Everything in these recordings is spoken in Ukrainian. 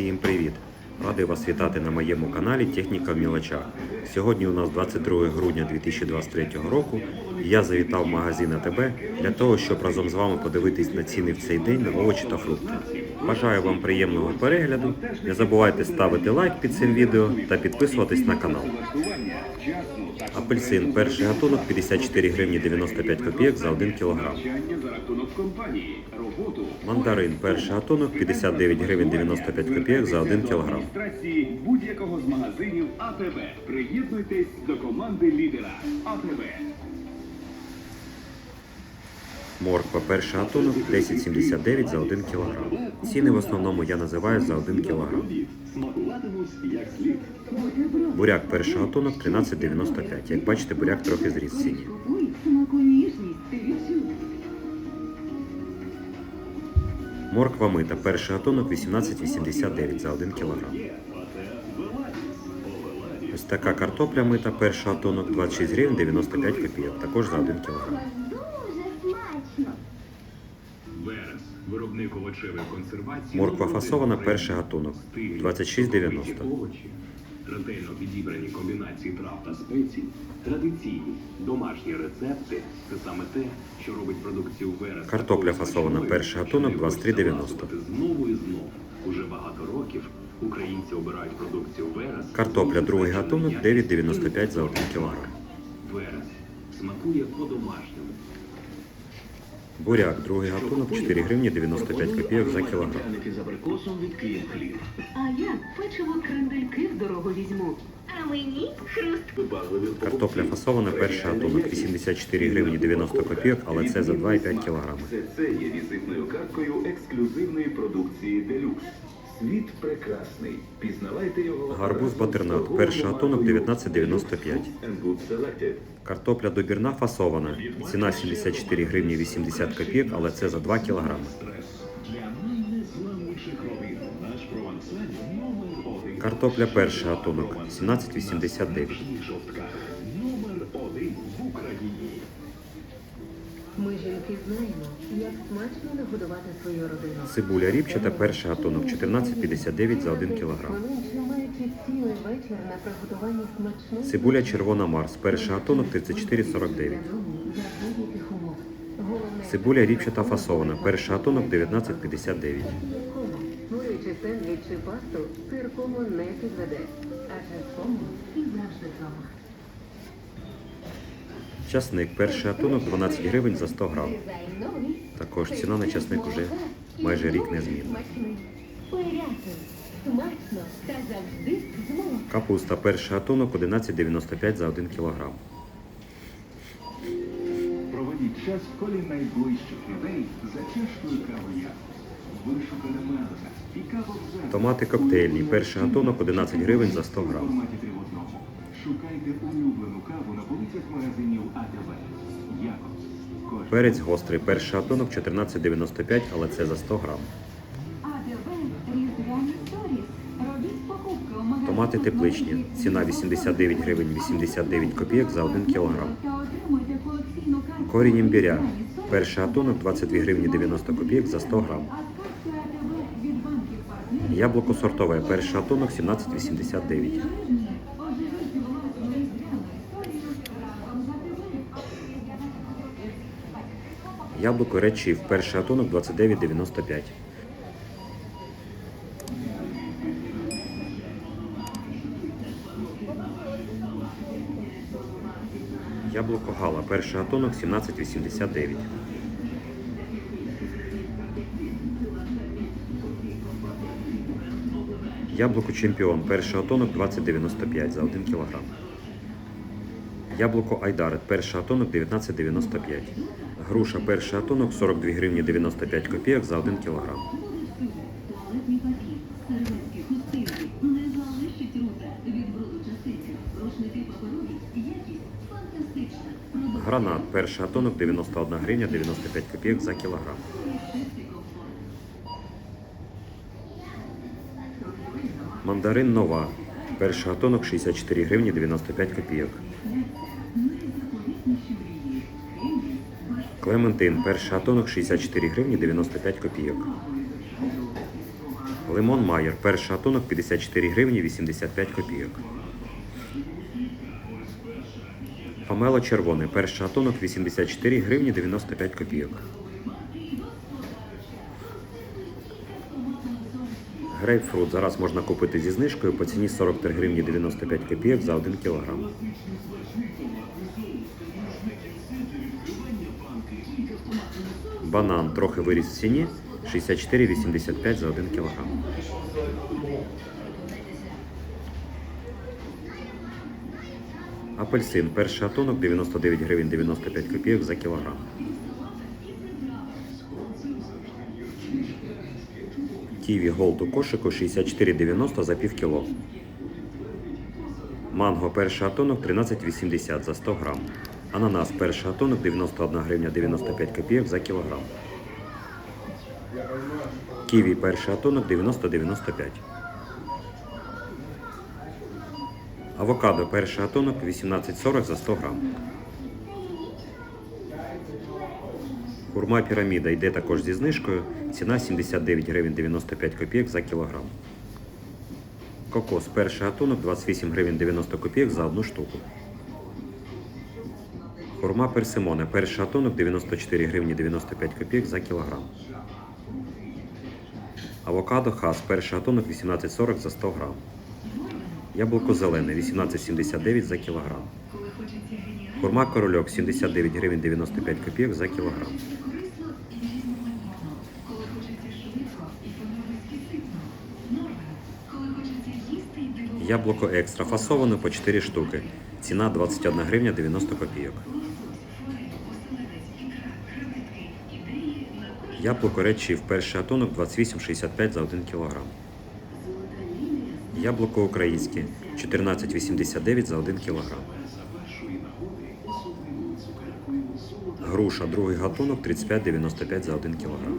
Всім привіт! Радий вас вітати на моєму каналі Техніка в мілочах. Сьогодні у нас 22 грудня 2023 року. Я завітав магазин АТБ для того, щоб разом з вами подивитись на ціни в цей день на овочі та фрукти. Бажаю вам приємного перегляду. Не забувайте ставити лайк під цим відео та підписуватись на канал. Апельсин перший гатунок 54 гривні 95 копійок за 1 кілограм. Мандарин перший гатунок 59 гривень 95 копійок за 1 кілограм. будь-якого з магазинів АТБ. Приєднуйтесь до команди лідера АТБ. Морква перший гатунок 10,79 за 1 кілограм. Ціни в основному я називаю за 1 кілограм. Смакуватимуть як слід. Буряк перший гатунок 13,95. Як бачите, буряк трохи зріс в ціні. Морква мита перший гатунок 18,89 за 1 кілограм. Ось така картопля мита перший гатунок 26 гривень 95 копійок, також за 1 кілограм. Морква фасована перший гатунок 26,90. Ретельно підібрані комбінації трав та спецій, традиційні домашні рецепти це саме те, що робить продукцію Верес. Картопля фасована перший гатунок що не 23,90. Знову і знову. Уже багато років українці обирають продукцію Верес. Картопля другий гатунок Забезпечену 9,95 за 1 кілограм. Верес смакує по-домашньому. Буряк другий гатунок 4 гривні 95 копійок за кілограм. А я печиво крендельки в дорогу візьму. А мені хруст. Картопля фасована перший гатунок 84 гривні 90 копійок, але це за 2,5 кілограми. Це є візитною карткою ексклюзивної продукції Делюкс. Світ прекрасний. Пізнавайте його. Гарбуз батернат, перший гатунок маркою 19,95. And Good Selected. Картопля добірна фасована. Ціна 74 гривні 80 копійок, але це за 2 кілограми. Картопля перший гатунок 17,89. Жінки знаємо, як смачно нагодувати свою родину. Цибуля ріпчата перший гатунок 14,59 за 1 кілограм. Цибуля червона Марс перший гатунок 34,49. для будь-яких умов. Головне, Цибуля ріпчата фасована перший гатунок 19,59. сир комо. Створюючи сендвіч чи пасту, сир комо не підведе. З комо і завжди вдома. Часник перший гатунок 12 гривень за 100 грам. Також ціна на часник уже майже рік не змінна. Капуста перший гатунок 11,95 за 1 кілограм. Проведіть час в колі найближчих людей за чашкою кави. Томати коктейльні перший гатунок 11 гривень за 100 У грам. Шукайте улюблену каву на полицях магазинів АТБ. Якобс. Кожен Перець гострий перший гатунок 14,95, але це за 100 грам. АДВ Різдвяні сторіс. Робіть покупки у магазині. Томати тепличні. Ціна 89 гривень 89 копійок за 1 кілограм. Та отримуйте колекційну карту. Корінь імбіря. Перший гатунок 22 гривні 90 копійок за 100 грам. Яблуко сортове. Перший гатунок 17,89. Оживіть власну різдвяну історію разом з АТБ. Яблуко Red Chief. Перший гатунок 29,95. Яблуко Гала. Перший гатунок 17,89. Яблуко Чемпіон. Перший гатунок 20,95 за 1 кг. Яблуко Айдарет. Перший гатунок 19,95. Груша перший гатунок 42 гривні 95 копійок за 1 кілограм. Гранат перший гатунок 91 гривня 95 копійок за кілограм. Мандарин нова. Перший гатунок 64 гривні 95 копійок. Клементин. Перший гатунок 64 гривні 95 копійок. Лимон Майер, перший гатунок 54 гривні 85 копійок. Помело червоне, перший гатунок 84 гривні 95 копійок. Грейпфрут зараз можна купити зі знижкою по ціні 43 гривні 95 копійок за 1 кілограм. Банан трохи виріс в ціні 64,85 за 1 кілограм. Апельсин перший гатунок 99 гривень 95 копійок за кілограм. Ківі Голд у кошику 64,90 за пів кіло. Манго перший гатунок 13,80 за 100 грам. Ананас перший гатунок 91 гривня 95 копійок за кілограм. Ківі перший гатунок 90,95. Авокадо перший гатунок 18,40 за 100 грам. Хурма піраміда йде також зі знижкою. Ціна 79 гривень 95 копійок за кілограм. Кокос перший гатунок 28 гривень 90 копійок за одну штуку. Хурма персимоне перший гатунок 94 гривні 95 копійок за кілограм. Авокадо хас перший гатунок 18,40 за 100 грам. Яблуко зелене 18,79 за кілограм. Хурма корольок 79 гривень 95 копійок за кілограм. Яблуко екстра фасоване по 4 штуки. Ціна 21 гривня 90 копійок. Яблуко речів перший гатунок 28,65 за 1 кілограм. Яблуко українське 14,89 за 1 кілограм. Груша другий гатунок 35,95 за 1 кілограм.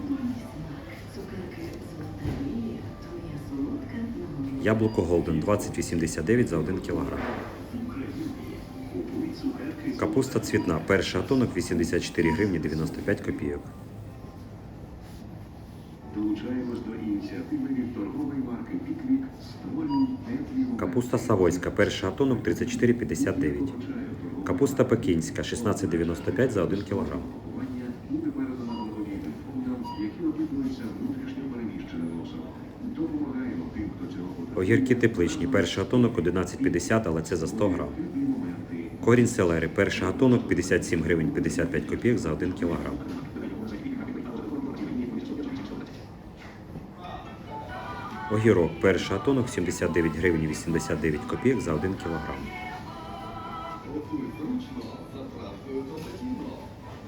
Яблуко Голден 20,89 за 1 кілограм. Капуста цвітна. Перший гатунок 84 гривні 95 копійок. До торгової марки Піквік «Створюй теплі Капуста Савойська. Перший гатунок 34,59. Капуста Пекінська 16,95 за 1 кілограм. Пакування буде передано благодійним фондам, які опікуються внутрішньо переміщеним особам. Допомагаємо тим, хто цього потребує. Огірки тепличні. Перший гатунок 11,50, але це за 100 грам. Корінь селери. Перший гатунок 57 гривень 55 копійок за 1 кілограм. Огірок. Перший гатунок 79 гривень 89 копійок за 1 кілограм.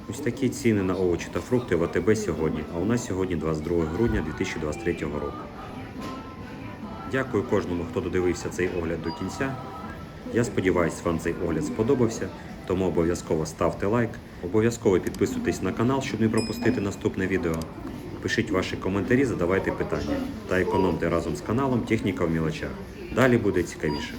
Ось такі ціни на овочі та фрукти в АТБ сьогодні. А у нас сьогодні 22 грудня 2023 року. Дякую кожному, хто додивився цей огляд до кінця. Я сподіваюся, вам цей огляд сподобався, тому обов'язково ставте лайк, обов'язково підписуйтесь на канал, щоб не пропустити наступне відео. Пишіть ваші коментарі, задавайте питання та економте разом з каналом Техніка в мілочах. Далі буде цікавіше.